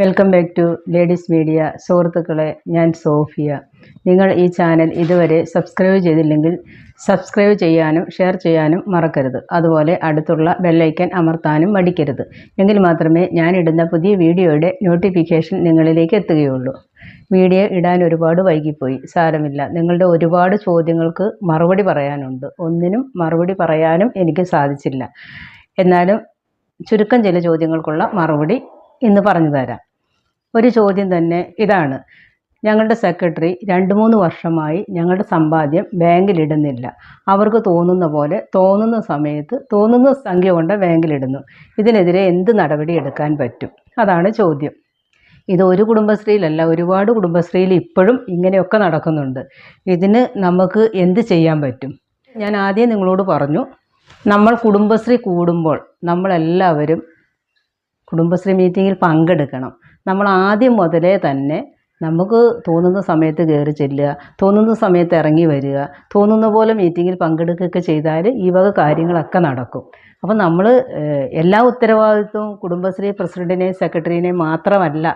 Welcome back to ladies media. സുഹൃത്തുക്കളെ ഞാൻ Sophia. നിങ്ങൾ ഈ ചാനൽ ഇതുവരെ സബ്സ്ക്രൈബ് ചെയ്തില്ലെങ്കിൽ സബ്സ്ക്രൈബ് ചെയ്യാനും ഷെയർ ചെയ്യാനും മറക്കരുത്. അതുപോലെ അടുത്തുള്ള ബെല്ലൈക്കൻ അമർത്താനും മടിക്കരുത്. എങ്കിൽ മാത്രമേ ഞാൻ ഇടുന്ന പുതിയ വീഡിയോയുടെ നോട്ടിഫിക്കേഷൻ നിങ്ങളിലേക്ക് എത്തുകയുള്ളൂ. വീഡിയോ ഇടാൻ ഒരുപാട് വൈകിപ്പോയി. സാരമില്ല. നിങ്ങളുടെ ഒരുപാട് ചോദ്യങ്ങൾക്ക് മറുപടി പറയാനുണ്ട്. ഒന്നിനും മറുപടി പറയാനും എനിക്ക് സാധിച്ചില്ല. എന്നാലും ചുരുക്കം ചില ചോദ്യങ്ങൾക്കുള്ള മറുപടി ഇന്ന് പറഞ്ഞു തരാം. ഒരു ചോദ്യം തന്നെ ഇതാണ്. ഞങ്ങളുടെ സെക്രട്ടറി രണ്ട് മൂന്ന് വർഷമായി ഞങ്ങളുടെ സമ്പാദ്യം ബാങ്കിലിടുന്നില്ല. അവർക്ക് തോന്നുന്ന പോലെ തോന്നുന്ന സമയത്ത് തോന്നുന്ന സംഖ്യ കൊണ്ട് ബാങ്കിലിടുന്നു. ഇതിനെതിരെ എന്ത് നടപടി എടുക്കാൻ പറ്റും? അതാണ് ചോദ്യം. ഇത് ഒരു കുടുംബശ്രീയിലല്ല ഒരുപാട് കുടുംബശ്രീയിൽ ഇപ്പോഴും ഇങ്ങനെയൊക്കെ നടക്കുന്നുണ്ട്. ഇതിന് നമുക്ക് എന്ത് ചെയ്യാൻ പറ്റും? ഞാൻ ആദ്യം നിങ്ങളോട് പറഞ്ഞു നമ്മൾ കുടുംബശ്രീ കൂടുമ്പോൾ നമ്മളെല്ലാവരും കുടുംബശ്രീ മീറ്റിങ്ങിൽ പങ്കെടുക്കണം. നമ്മൾ ആദ്യം മുതലേ തന്നെ നമുക്ക് തോന്നുന്ന സമയത്ത് കയറി ചെല്ലുക തോന്നുന്ന സമയത്ത് ഇറങ്ങി വരിക തോന്നുന്ന പോലെ മീറ്റിങ്ങിൽ പങ്കെടുക്കുകയൊക്കെ ചെയ്താൽ ഈ വക കാര്യങ്ങളൊക്കെ നടക്കും. അപ്പം നമ്മൾ എല്ലാ ഉത്തരവാദിത്വവും കുടുംബശ്രീ പ്രസിഡന്റിനെയും സെക്രട്ടറിനെയും മാത്രമല്ല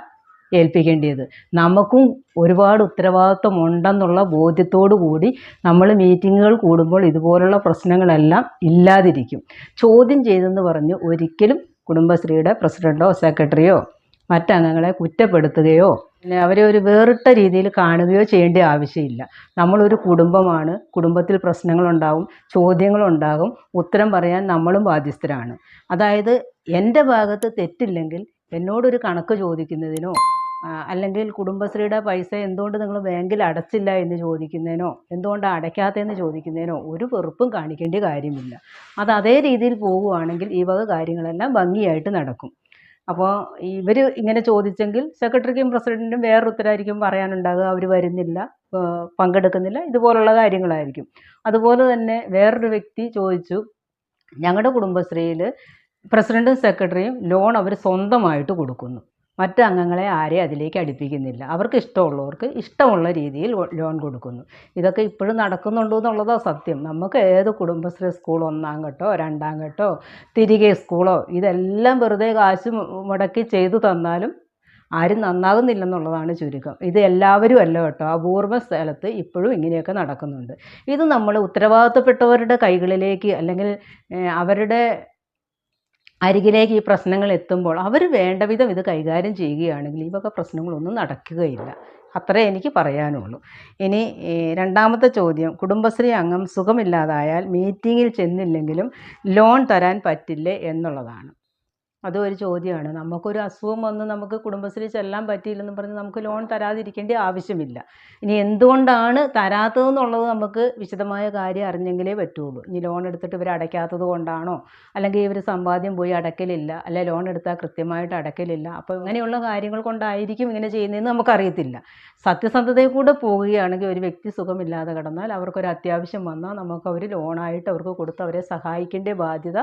ഏൽപ്പിക്കേണ്ടത് നമുക്കും ഒരുപാട് ഉത്തരവാദിത്വം ഉണ്ടെന്നുള്ള ബോധ്യത്തോടു കൂടി നമ്മൾ മീറ്റിങ്ങുകൾ കൂടുമ്പോൾ ഇതുപോലുള്ള പ്രശ്നങ്ങളെല്ലാം ഇല്ലാതിരിക്കും. ചോദ്യം ചെയ്തെന്ന് പറഞ്ഞ് ഒരിക്കലും കുടുംബശ്രീയുടെ പ്രസിഡന്റോ സെക്രട്ടറിയോ മറ്റംഗങ്ങളെ കുറ്റപ്പെടുത്തുകയോ അവരെ ഒരു വേറിട്ട രീതിയിൽ കാണുകയോ ചെയ്യേണ്ട ആവശ്യമില്ല. നമ്മളൊരു കുടുംബമാണ്. കുടുംബത്തിൽ പ്രശ്നങ്ങളുണ്ടാവും ചോദ്യങ്ങളുണ്ടാകും ഉത്തരം പറയാൻ നമ്മളും ബാധ്യസ്ഥരാണ്. അതായത് എന്റെ ഭാഗത്ത് തെറ്റില്ലെങ്കിൽ എന്നോടൊരു കണക്ക് ചോദിക്കുന്നതിനോ അല്ലെങ്കിൽ കുടുംബശ്രീയുടെ പൈസ എന്തുകൊണ്ട് നിങ്ങൾ ബാങ്കിൽ അടച്ചില്ല എന്ന് ചോദിക്കുന്നതിനോ എന്തുകൊണ്ടാണ് അടയ്ക്കാത്തതെന്ന് ചോദിക്കുന്നതിനോ ഒരു വെറുപ്പും കാണിക്കേണ്ട കാര്യമില്ല. അത് അതേ രീതിയിൽ പോകുവാണെങ്കിൽ ഈ വക കാര്യങ്ങളെല്ലാം ഭംഗിയായിട്ട് നടക്കും. അപ്പോൾ ഇവർ ഇങ്ങനെ ചോദിച്ചെങ്കിൽ സെക്രട്ടറിക്കും പ്രസിഡന്റിനും വേറെ ഉത്തരമായിരിക്കും പറയാനുണ്ടാകുക അവർ വരുന്നില്ല പങ്കെടുക്കുന്നില്ല ഇതുപോലുള്ള കാര്യങ്ങളായിരിക്കും. അതുപോലെ തന്നെ വേറൊരു വ്യക്തി ചോദിച്ചു ഞങ്ങളുടെ കുടുംബശ്രീയിൽ പ്രസിഡന്റും സെക്രട്ടറിയും ലോൺ അവർ സ്വന്തമായിട്ട് കൊടുക്കുന്നു. മറ്റ് അംഗങ്ങളെ ആരെയും അതിലേക്ക് അടുപ്പിക്കുന്നില്ല. അവർക്ക് ഇഷ്ടമുള്ളവർക്ക് ഇഷ്ടമുള്ള രീതിയിൽ ലോൺ കൊടുക്കുന്നു. ഇതൊക്കെ ഇപ്പോഴും നടക്കുന്നുണ്ടോ എന്നുള്ളതാണ് സത്യം. നമുക്ക് ഏത് കുടുംബശ്രീ സ്കൂൾ ഒന്നാം ഘട്ടോ രണ്ടാം ഘട്ടോ തിരികെ സ്കൂളോ ഇതെല്ലാം വെറുതെ കാശ് മുടക്കി ചെയ്തു തന്നാലും ആരും നന്നാകുന്നില്ലെന്നുള്ളതാണ് ചുരുക്കം. ഇത് എല്ലാവരും അല്ല കേട്ടോ. അപൂർവ സ്ഥലത്ത് ഇപ്പോഴും ഇങ്ങനെയൊക്കെ നടക്കുന്നുണ്ട്. ഇത് നമ്മൾ ഉത്തരവാദിത്തപ്പെട്ടവരുടെ കൈകളിലേക്ക് അല്ലെങ്കിൽ അവരുടെ അരികിലേക്ക് ഈ പ്രശ്നങ്ങൾ എത്തുമ്പോൾ അവർ വേണ്ട വിധം ഇത് കൈകാര്യം ചെയ്യുകയാണെങ്കിൽ ഈ വക പ്രശ്നങ്ങളൊന്നും നടക്കുകയില്ല. അത്രേ എനിക്ക് പറയാനുള്ളൂ. ഇനി രണ്ടാമത്തെ ചോദ്യം. കുടുംബശ്രീ അംഗം സുഖമില്ലാതായാൽ മീറ്റിങ്ങിൽ ചെന്നില്ലെങ്കിലും ലോൺ തരാൻ പറ്റില്ലേ എന്നുള്ളതാണ്. അതും ഒരു ചോദ്യമാണ് നമുക്കൊരു അസുഖം വന്ന് നമുക്ക് കുടുംബശ്രീ ചെല്ലാൻ പറ്റിയില്ലെന്ന് പറഞ്ഞ് നമുക്ക് ലോൺ തരാതിരിക്കേണ്ട ആവശ്യമില്ല. ഇനി എന്തുകൊണ്ടാണ് തരാത്തതെന്നുള്ളത് നമുക്ക് വിശദമായ കാര്യം അറിഞ്ഞെങ്കിലേ പറ്റുള്ളൂ. ഇനി ലോൺ എടുത്തിട്ട് ഇവർ അടയ്ക്കാത്തത് കൊണ്ടാണോ? അല്ലെങ്കിൽ ഇവർ സമ്പാദ്യം പോയി അടയ്ക്കലില്ല. അല്ലെ ലോൺ എടുത്താൽ കൃത്യമായിട്ട് അടയ്ക്കലില്ല. അപ്പോൾ ഇങ്ങനെയുള്ള കാര്യങ്ങൾ കൊണ്ടായിരിക്കും ഇങ്ങനെ ചെയ്യുന്നതെന്ന് നമുക്കറിയത്തില്ല. സത്യസന്ധതയിൽ കൂടെ പോവുകയാണെങ്കിൽ ഒരു വ്യക്തി സുഖമില്ലാതെ കിടന്നാൽ അവർക്കൊരു അത്യാവശ്യം വന്നാൽ നമുക്ക് അവർ ലോണായിട്ട് അവർക്ക് കൊടുത്ത് അവരെ സഹായിക്കേണ്ട ബാധ്യത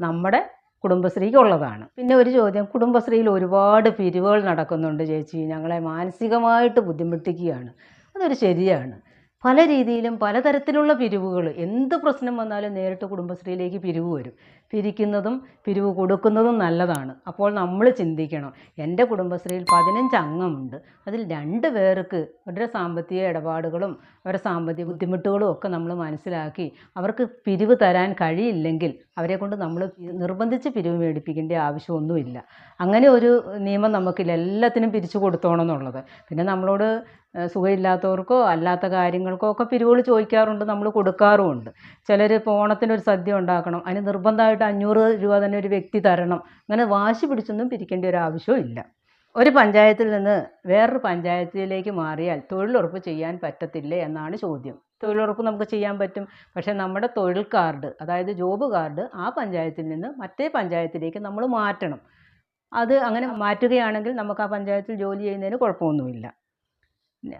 നമ്മുടെ കുടുംബശ്രീക്കുള്ളതാണ്. പിന്നെ ഒരു ചോദ്യം കുടുംബശ്രീയിൽ ഒരുപാട് പിരിവുകൾ നടക്കുന്നുണ്ട് ചേച്ചി. ഞങ്ങളെ മാനസികമായിട്ട് ബുദ്ധിമുട്ടിക്കുകയാണ്. അതൊരു ശരിയാണ്. പല രീതിയിലും പലതരത്തിലുള്ള പിരിവുകൾ എന്ത് പ്രശ്നം വന്നാലും നേരിട്ട് കുടുംബശ്രീയിലേക്ക് പിരിവ് വരും. പിരിക്കുന്നതും പിരിവ് കൊടുക്കുന്നതും നല്ലതാണ്. അപ്പോൾ നമ്മൾ ചിന്തിക്കണം. എന്റെ കുടുംബശ്രീയിൽ പതിനഞ്ച് അംഗമുണ്ട്. അതിൽ രണ്ട് പേർക്ക് അവരുടെ സാമ്പത്തിക ഇടപാടുകളും അവരുടെ സാമ്പത്തിക ബുദ്ധിമുട്ടുകളും ഒക്കെ നമ്മൾ മനസ്സിലാക്കി അവർക്ക് പിരിവ് തരാൻ കഴിയില്ലെങ്കിൽ അവരെ കൊണ്ട് നമ്മൾ നിർബന്ധിച്ച് പിരിവ് മേടിപ്പിക്കേണ്ട ആവശ്യമൊന്നുമില്ല. അങ്ങനെ ഒരു നിയമം നമുക്കില്ല. എല്ലാത്തിനും പിരിച്ചു കൊടുത്തോണം എന്നുള്ളത്. പിന്നെ നമ്മളോട് സുഖമില്ലാത്തവർക്കോ അല്ലാത്ത കാര്യങ്ങൾക്കോ ഒക്കെ പിരിവുകൾ ചോദിക്കാറുണ്ട്. നമ്മൾ കൊടുക്കാറുമുണ്ട്. ചിലർ ഇപ്പോൾ ഓണത്തിനൊരു സദ്യ ഉണ്ടാക്കണം. അതിന് നിർബന്ധമായിട്ട് അഞ്ഞൂറ് രൂപ തന്നെ ഒരു വ്യക്തി തരണം. അങ്ങനെ വാശി പിടിച്ചൊന്നും പിരിക്കേണ്ട ഒരു ആവശ്യവും ഇല്ല. ഒരു പഞ്ചായത്തിൽ നിന്ന് വേറൊരു പഞ്ചായത്തിലേക്ക് മാറിയാൽ തൊഴിലുറപ്പ് ചെയ്യാൻ പറ്റത്തില്ലേ എന്നാണ് ചോദ്യം. തൊഴിലുറപ്പ് നമുക്ക് ചെയ്യാൻ പറ്റും. പക്ഷേ നമ്മുടെ തൊഴിൽ കാർഡ് അതായത് ജോബ് കാർഡ് ആ പഞ്ചായത്തിൽ നിന്ന് മറ്റേ പഞ്ചായത്തിലേക്ക് നമ്മൾ മാറ്റണം. അത് അങ്ങനെ മാറ്റുകയാണെങ്കിൽ നമുക്ക് ആ പഞ്ചായത്തിൽ ജോലി ചെയ്യുന്നതിന് കുഴപ്പമൊന്നുമില്ല.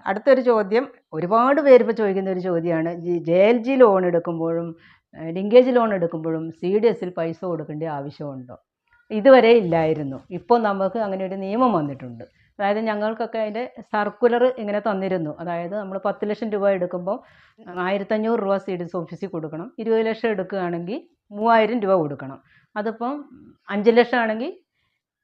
അടുത്തൊരു ചോദ്യം. ഒരുപാട് പേര് ഇപ്പോൾ ചോദിക്കുന്ന ഒരു ചോദ്യമാണ്. ജെ എൽ ജി ലോൺ എടുക്കുമ്പോഴും ലിങ്കേജ് ലോൺ എടുക്കുമ്പോഴും സി ഡി എസിൽ പൈസ കൊടുക്കേണ്ട ആവശ്യമുണ്ടോ? ഇതുവരെ ഇല്ലായിരുന്നു. ഇപ്പോൾ നമുക്ക് അങ്ങനെ ഒരു നിയമം വന്നിട്ടുണ്ട്. അതായത് ഞങ്ങൾക്കൊക്കെ അതിന്റെ സർക്കുലർ ഇങ്ങനെ തന്നിരുന്നു. അതായത് നമ്മൾ പത്ത് ലക്ഷം രൂപ എടുക്കുമ്പോൾ ആയിരത്തഞ്ഞൂറ് രൂപ സി ഡി എസ് ഓഫീസിൽ കൊടുക്കണം. ഇരുപത് ലക്ഷം എടുക്കുകയാണെങ്കിൽ മൂവായിരം രൂപ കൊടുക്കണം. അതിപ്പം അഞ്ച് ലക്ഷം ആണെങ്കിൽ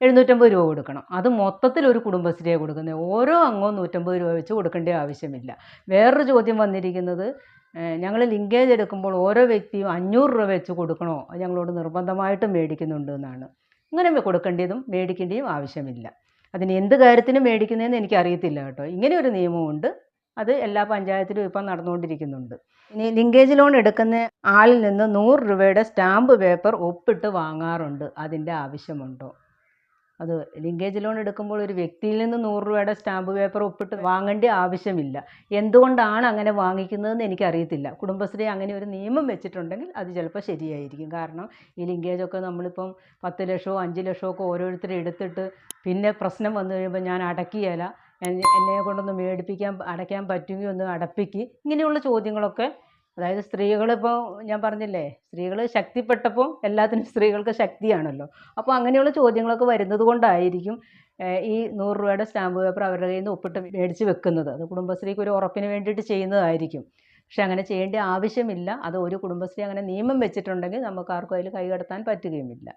എഴുന്നൂറ്റമ്പത് രൂപ കൊടുക്കണം. അത് മൊത്തത്തിൽ ഒരു കുടുംബശ്രീയെ കൊടുക്കുന്നത്. ഓരോ അംഗവും നൂറ്റമ്പത് രൂപ വെച്ച് കൊടുക്കേണ്ട ആവശ്യമില്ല. വേറൊരു ചോദ്യം വന്നിരിക്കുന്നത് ഞങ്ങൾ ലിങ്കേജ് എടുക്കുമ്പോൾ ഓരോ വ്യക്തിയും അഞ്ഞൂറ് രൂപ വെച്ച് കൊടുക്കണോ? അത് ഞങ്ങളോട് നിർബന്ധമായിട്ടും മേടിക്കുന്നുണ്ട് എന്നാണ്. ഇങ്ങനെ കൊടുക്കേണ്ടതും മേടിക്കേണ്ടതും ആവശ്യമില്ല. അതിന് എന്ത് കാര്യത്തിനും മേടിക്കുന്നതെന്ന് എനിക്കറിയത്തില്ല കേട്ടോ. ഇങ്ങനെ ഒരു നിയമമുണ്ട് അത് എല്ലാ പഞ്ചായത്തിലും ഇപ്പം നടന്നുകൊണ്ടിരിക്കുന്നുണ്ട്. ഇനി ലിങ്കേജ് ലോൺ എടുക്കുന്ന ആളിൽ നിന്ന് നൂറ് രൂപയുടെ സ്റ്റാമ്പ് പേപ്പർ ഒപ്പിട്ട് വാങ്ങാറുണ്ട്. അതിന്റെ ആവശ്യമുണ്ടോ? അത് ലിങ്കേജ് ലോൺ എടുക്കുമ്പോൾ ഒരു വ്യക്തിയിൽ നിന്ന് നൂറ് രൂപയുടെ സ്റ്റാമ്പ് പേപ്പർ ഒപ്പിട്ട് വാങ്ങേണ്ട ആവശ്യമില്ല. എന്തുകൊണ്ടാണ് അങ്ങനെ വാങ്ങിക്കുന്നതെന്ന് എനിക്കറിയത്തില്ല. കുടുംബശ്രീ അങ്ങനെ ഒരു നിയമം വെച്ചിട്ടുണ്ടെങ്കിൽ അത് ചിലപ്പോൾ ശരിയായിരിക്കും. കാരണം ഈ ലിങ്കേജ് ഒക്കെ നമ്മളിപ്പം പത്ത് ലക്ഷമോ അഞ്ച് ലക്ഷമോ ഒക്കെ ഓരോരുത്തർ എടുത്തിട്ട് പിന്നെ പ്രശ്നം വന്നു കഴിയുമ്പോൾ ഞാൻ അടക്കിയല്ല എന്നെ കൊണ്ടൊന്ന് മേടിപ്പിക്കാൻ അടയ്ക്കാൻ പറ്റുമെങ്കിൽ ഒന്ന് അടപ്പിക്ക്. ഇങ്ങനെയുള്ള ചോദ്യങ്ങളൊക്കെ അതായത് സ്ത്രീകളിപ്പോൾ ഞാൻ പറഞ്ഞില്ലേ സ്ത്രീകൾ ശക്തിപ്പെട്ടപ്പോൾ എല്ലാത്തിനും സ്ത്രീകൾക്ക് ശക്തിയാണല്ലോ. അപ്പോൾ അങ്ങനെയുള്ള ചോദ്യങ്ങളൊക്കെ വരുന്നത് കൊണ്ടായിരിക്കും ഈ നൂറ് രൂപയുടെ സ്റ്റാമ്പ് പേപ്പർ അവരുടെ കയ്യിൽ നിന്ന് ഒപ്പിട്ട് മേടിച്ച് വെക്കുന്നത്. അത് കുടുംബശ്രീക്ക് ഒരു ഉറപ്പിന് വേണ്ടിയിട്ട് ചെയ്യുന്നതായിരിക്കും. പക്ഷെ അങ്ങനെ ചെയ്യേണ്ട ആവശ്യമില്ല. അത് ഒരു കുടുംബശ്രീ അങ്ങനെ നിയമം വെച്ചിട്ടുണ്ടെങ്കിൽ നമുക്ക് ആർക്കും അതിൽ കൈകടത്താൻ പറ്റുകയുമില്ല.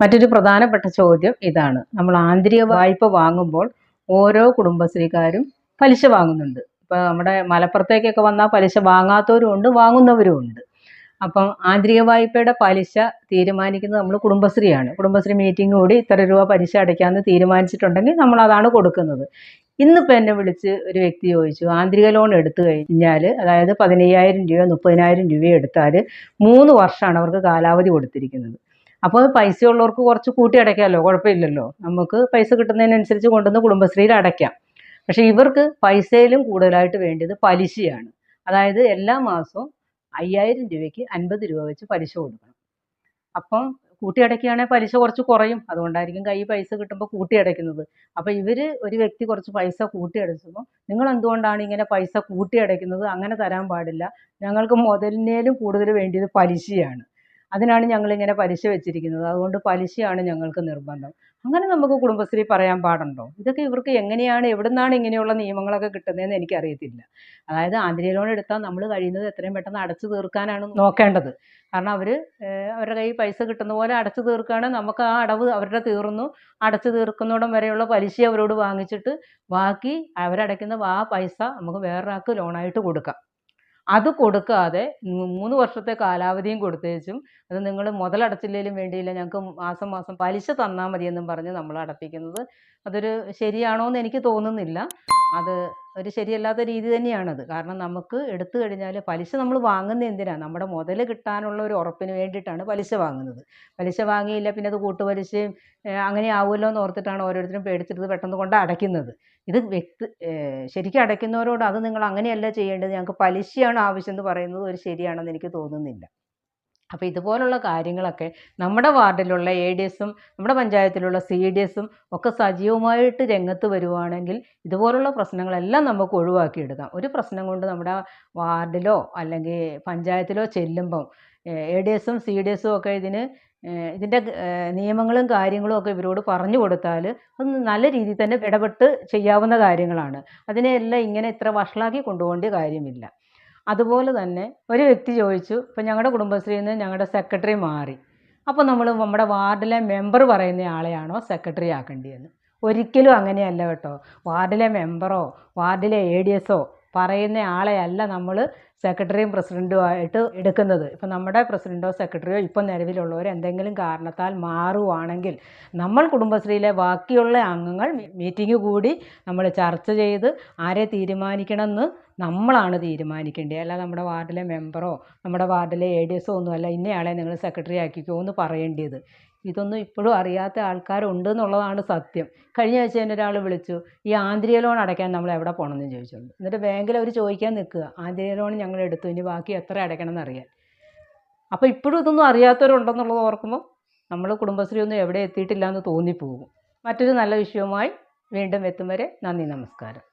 മറ്റൊരു പ്രധാനപ്പെട്ട ചോദ്യം ഇതാണ്. നമ്മൾ ആന്തരിക വായ്പ വാങ്ങുമ്പോൾ ഓരോ കുടുംബശ്രീക്കാരും പലിശ വാങ്ങുന്നുണ്ട്. ഇപ്പോൾ നമ്മുടെ മലപ്പുറത്തേക്കൊക്കെ വന്നാൽ പലിശ വാങ്ങാത്തവരും ഉണ്ട് വാങ്ങുന്നവരും ഉണ്ട്. അപ്പം ആന്തരിക വായ്പയുടെ പലിശ തീരുമാനിക്കുന്നത് നമ്മൾ കുടുംബശ്രീയാണ്. കുടുംബശ്രീ മീറ്റിംഗ് കൂടി ഇത്ര രൂപ പലിശ അടയ്ക്കാമെന്ന് തീരുമാനിച്ചിട്ടുണ്ടെങ്കിൽ നമ്മൾ അതാണ് കൊടുക്കുന്നത്. ഇന്നിപ്പോൾ എന്നെ വിളിച്ച് ഒരു വ്യക്തി ചോദിച്ചു ആന്തരിക ലോൺ എടുത്തു കഴിഞ്ഞാൽ അതായത് പതിനയ്യായിരം രൂപ മുപ്പതിനായിരം രൂപ എടുത്താൽ മൂന്ന് വർഷമാണ് അവർക്ക് കാലാവധി കൊടുത്തിരിക്കുന്നത്. അപ്പോൾ പൈസ ഉള്ളവർക്ക് കുറച്ച് കൂട്ടി അടയ്ക്കാമല്ലോ കുഴപ്പമില്ലല്ലോ. നമുക്ക് പൈസ കിട്ടുന്നതിനനുസരിച്ച് കൊണ്ടുവന്ന് കുടുംബശ്രീയിൽ അടയ്ക്കാം. പക്ഷേ ഇവർക്ക് പൈസയിലും കൂടുതലായിട്ട് വേണ്ടത് പലിശയാണ്. അതായത് എല്ലാ മാസവും അയ്യായിരം രൂപയ്ക്ക് അൻപത് രൂപ വെച്ച് പലിശ കൊടുക്കണം. അപ്പം കൂട്ടി അടയ്ക്കുകയാണെങ്കിൽ പലിശ കുറച്ച് കുറയും. അതുകൊണ്ടായിരിക്കും കൈ പൈസ കിട്ടുമ്പോൾ കൂട്ടി അടയ്ക്കുന്നത്. അപ്പോൾ ഇവർ ഒരു വ്യക്തി കുറച്ച് പൈസ കൂട്ടി അടച്ചപ്പോൾ നിങ്ങൾ എന്തുകൊണ്ടാണ് ഇങ്ങനെ പൈസ കൂട്ടി അടയ്ക്കുന്നത്? അങ്ങനെ തരാൻ പാടില്ല. ഞങ്ങൾക്ക് മുതലിനേലും കൂടുതൽ വേണ്ടിയത് പലിശയാണ്. അതിനാണ് ഞങ്ങളിങ്ങനെ പലിശ വെച്ചിരിക്കുന്നത്. അതുകൊണ്ട് പലിശയാണ് ഞങ്ങൾക്ക് നിർബന്ധം. അങ്ങനെ നമുക്ക് കുടുംബശ്രീ പറയാൻ പാടുണ്ടോ? ഇതൊക്കെ ഇവർക്ക് എങ്ങനെയാണ് എവിടെ നിന്നാണ് ഇങ്ങനെയുള്ള നിയമങ്ങളൊക്കെ കിട്ടുന്നതെന്ന് എനിക്കറിയത്തില്ല. അതായത് ആന്തരിക ലോൺ എടുത്താൽ നമ്മൾ കഴിയുന്നത് എത്രയും പെട്ടെന്ന് അടച്ചു തീർക്കാനാണ് നോക്കേണ്ടത്. കാരണം അവർ അവരുടെ കയ്യിൽ പൈസ കിട്ടുന്ന പോലെ അടച്ചു തീർക്കുകയാണെങ്കിൽ നമുക്ക് ആ അടവ് അവരുടെ തീർന്നു. അടച്ചു തീർക്കുന്നിടം വരെയുള്ള പലിശ അവരോട് വാങ്ങിച്ചിട്ട് ബാക്കി അവരടയ്ക്കുന്ന ആ പൈസ നമുക്ക് വേറൊരാൾക്ക് ലോണായിട്ട് കൊടുക്കാം. അത് കൊടുക്കാതെ മൂന്ന് വർഷത്തെ കാലാവധിയും കൊടുത്തേച്ചും അത് നിങ്ങൾ മുതലടച്ചില്ലെങ്കിലും വേണ്ടിയില്ല ഞങ്ങൾക്ക് മാസം മാസം പലിശ തന്നാൽ മതിയെന്നും പറഞ്ഞ് നമ്മൾ അടപ്പിക്കുന്നത് അതൊരു ശരിയാണോ എന്ന് എനിക്ക് തോന്നുന്നില്ല. അത് ഒരു ശരിയല്ലാത്ത രീതി തന്നെയാണത്. കാരണം നമുക്ക് എടുത്തു കഴിഞ്ഞാൽ പലിശ നമ്മൾ വാങ്ങുന്നത് എന്തിനാണ് നമ്മുടെ മുതൽ കിട്ടാനുള്ള ഒരു ഉറപ്പിന് വേണ്ടിയിട്ടാണ് പലിശ വാങ്ങുന്നത്. പലിശ വാങ്ങിയില്ല പിന്നെ അത് കൂട്ടുപലിശയും അങ്ങനെ ആവുമല്ലോ എന്ന് ഓർത്തിട്ടാണ് ഓരോരുത്തരും പേടിച്ചിട്ട് പെട്ടെന്ന് കൊണ്ട് അടയ്ക്കുന്നത്. ഇത് വ്യക്തി ശരിക്കും അടയ്ക്കുന്നവരോട് അത് നിങ്ങൾ അങ്ങനെയല്ല ചെയ്യേണ്ടത്. ഞങ്ങൾക്ക് പലിശയാണ് ആവശ്യം എന്ന് പറയുന്നത് ഒരു ശരിയാണെന്ന് എനിക്ക് തോന്നുന്നില്ല. അപ്പോൾ ഇതുപോലുള്ള കാര്യങ്ങളൊക്കെ നമ്മുടെ വാർഡിലുള്ള എ ഡി എസും നമ്മുടെ പഞ്ചായത്തിലുള്ള സി ഡി എസും ഒക്കെ സജീവമായിട്ട് രംഗത്ത് വരുവാണെങ്കിൽ ഇതുപോലുള്ള പ്രശ്നങ്ങളെല്ലാം നമുക്ക് ഒഴിവാക്കിയെടുക്കാം. ഒരു പ്രശ്നം കൊണ്ട് നമ്മുടെ വാർഡിലോ അല്ലെങ്കിൽ പഞ്ചായത്തിലോ ചെല്ലുമ്പം എ ഡി എസും സി ഡി എസും ഒക്കെ ഇതിന് ഇതിന്റെ നിയമങ്ങളും കാര്യങ്ങളും ഒക്കെ ഇവരോട് പറഞ്ഞു കൊടുത്താൽ അത് നല്ല രീതിയിൽ തന്നെ ഇടപെട്ട് ചെയ്യാവുന്ന കാര്യങ്ങളാണ്. അതിനെയെല്ലാം ഇങ്ങനെ ഇത്ര വഷളാക്കി കൊണ്ടുപോകേണ്ട കാര്യമില്ല. അതുപോലെ തന്നെ ഒരു വ്യക്തി ചോദിച്ചു ഇപ്പം ഞങ്ങളുടെ കുടുംബശ്രീയിൽ നിന്ന് ഞങ്ങളുടെ സെക്രട്ടറി മാറി. അപ്പോൾ നമ്മൾ നമ്മുടെ വാർഡിലെ മെമ്പർ പറയുന്ന ആളെയാണോ സെക്രട്ടറി ആക്കേണ്ടിയെന്ന്? ഒരിക്കലും അങ്ങനെയല്ല കേട്ടോ. വാർഡിലെ മെമ്പറോ വാർഡിലെ എ ഡി എസോ പറയുന്ന ആളെയല്ല നമ്മൾ സെക്രട്ടറിയും പ്രസിഡന്റുമായിട്ട് എടുക്കുന്നത്. ഇപ്പം നമ്മുടെ പ്രസിഡന്റോ സെക്രട്ടറിയോ ഇപ്പം നിലവിലുള്ളവർ എന്തെങ്കിലും കാരണത്താൽ മാറുവാണെങ്കിൽ നമ്മൾ കുടുംബശ്രീയിലെ ബാക്കിയുള്ള അംഗങ്ങൾ മീറ്റിംഗ് കൂടി നമ്മൾ ചർച്ച ചെയ്ത് ആരെ തീരുമാനിക്കണമെന്ന് നമ്മളാണ് തീരുമാനിക്കേണ്ടത്. അല്ല നമ്മുടെ വാർഡിലെ മെമ്പറോ നമ്മുടെ വാർഡിലെ എ ഡി എസോ ഒന്നുമല്ല ഇന്നയാളെ നിങ്ങൾ സെക്രട്ടറി ആക്കിക്കോ എന്ന് പറയേണ്ടത്. ഇതൊന്നും ഇപ്പോഴും അറിയാത്ത ആൾക്കാരുണ്ട് എന്നുള്ളതാണ് സത്യം. കഴിഞ്ഞ ആഴ്ച തന്നെ ഒരാൾ വിളിച്ചു ഈ ആന്തരിക ലോൺ അടയ്ക്കാൻ നമ്മൾ എവിടെ പോകണമെന്ന് ചോദിച്ചുകൊണ്ട് എന്നിട്ട് ബാങ്കിൽ അവർ ചോദിക്കാൻ നിൽക്കുക ആന്തരിക ലോൺ ഞങ്ങൾ എടുത്തു ഇനി ബാക്കി എത്ര അടയ്ക്കണം എന്നറിയാൻ അപ്പോൾ ഇപ്പോഴും ഇതൊന്നും അറിയാത്തവരുണ്ടെന്നുള്ളത് ഓർക്കുമ്പോൾ നമ്മൾ കുടുംബശ്രീ ഒന്നും എവിടെ എത്തിയിട്ടില്ല എന്ന് തോന്നിപ്പോകും. മറ്റൊരു നല്ല വിഷയവുമായി വീണ്ടും എത്തും വരെ നന്ദി നമസ്കാരം.